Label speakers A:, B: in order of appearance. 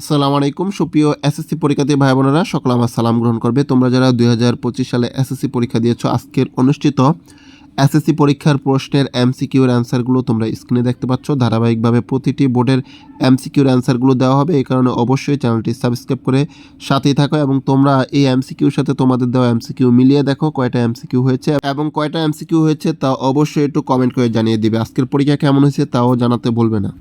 A: সালাম আলাইকুম। সুপ্রিয় এসএসসি পরীক্ষার্থী ভাই বোনেরা, সকল আমার সালাম গ্রহণ করবে। তোমরা যারা দুই হাজার পঁচিশ সালে এসএসসি পরীক্ষা দিয়েছ, আজকের অনুষ্ঠিত এসএসসি পরীক্ষার প্রশ্নের এমসিকিউর অ্যান্সারগুলো তোমরা স্ক্রিনে দেখতে পাচ্ছ। ধারাবাহিকভাবে প্রতিটি বোর্ডের এমসিকিউর অ্যান্সারগুলো দেওয়া হবে। এই কারণে অবশ্যই চ্যানেলটি সাবস্ক্রাইব করে সাথেই থাকো এবং তোমরা এই এমসিকিউর সাথে তোমাদের দেওয়া এমসিকিউ মিলিয়ে দেখো কয়টা এমসিকিউ হয়েছে এবং কয়টা এমসিকিউ হয়েছে তা অবশ্যই একটু কমেন্ট করে জানিয়ে দিবে। আজকের পরীক্ষা কেমন হয়েছে তাও জানাতে ভুলবে না।